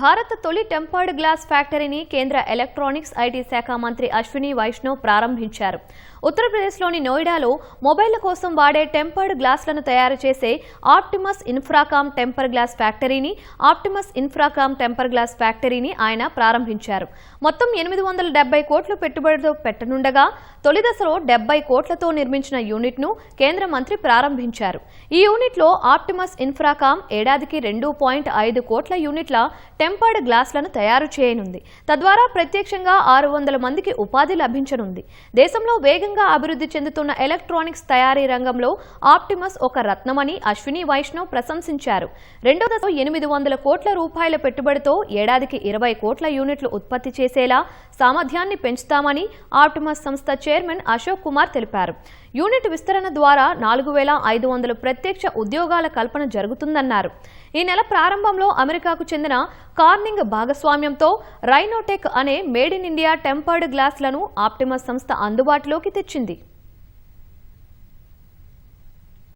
భారత తొలి tempered glass ఫ్యాక్టరీని కేంద్ర ఎలక్ట్రానిక్స్ ఐటీ శాఖ మంత్రి అశ్విని వైష్ణవ్ ప్రారంభించారు. ఉత్తరప్రదేశ్లోని నోయిడాలో మొబైళ్ళ కోసం వాడే టెంపర్డ్ గ్లాస్లను తయారు చేసే ఆప్టిమస్ ఇన్ఫ్రాకామ్ టెంపర్ గ్లాస్ ఫ్యాక్టరీని ఆప్టిమస్ ఇన్ఫ్రాకామ్ టెంపర్ గ్లాస్ ఫ్యాక్టరీని ఆయన ప్రారంభించారు. మొత్తం ఎనిమిది వందల డెబ్బై కోట్లు పెట్టుబడితో పెట్టనుండగా తొలి దశలో డెబ్బై కోట్లతో నిర్మించిన యూనిట్ను కేంద్ర మంత్రి ప్రారంభించారు. ఈ యూనిట్లో ఆప్టిమస్ ఇన్ఫ్రాకామ్ ఏడాదికి రెండు పాయింట్ ఐదు కోట్ల యూనిట్ల టెంపర్డ్ గ్లాస్లను తయారు చేయనుంది. తద్వారా ప్రత్యక్షంగా ఆరు వందల మందికి ఉపాధి లభించనుంది. దేశంలో వేగంగా అభివృద్ధి చెందుతున్న ఎలక్ట్రానిక్స్ తయారీ రంగంలో ఆప్టిమస్ ఒక రత్నమని అశ్విని వైష్ణవ్ ప్రశంసించారు. రెండో దశ ఎనిమిది వందల కోట్ల రూపాయల పెట్టుబడితో ఏడాదికి ఇరవై కోట్ల యూనిట్లు ఉత్పత్తి చేసేలా సామర్థ్యాన్ని పెంచుతామని ఆప్టిమస్ సంస్థ చైర్మన్ అశోక్ కుమార్ తెలిపారు. యూనిట్ విస్తరణ ద్వారా నాలుగు వేల ఐదు వందల ప్రత్యక్ష ఉద్యోగాల కల్పన జరుగుతుందన్నారు. ఈ నెల ప్రారంభంలో అమెరికాకు చెందిన కార్నింగ్ భాగస్వామ్యంతో రైనోటెక్ అనే మేడ్ ఇన్ ఇండియా టెంపర్డ్ గ్లాసులను ఆప్టిమస్ సంస్థ అందుబాటులోకి తెచ్చింది.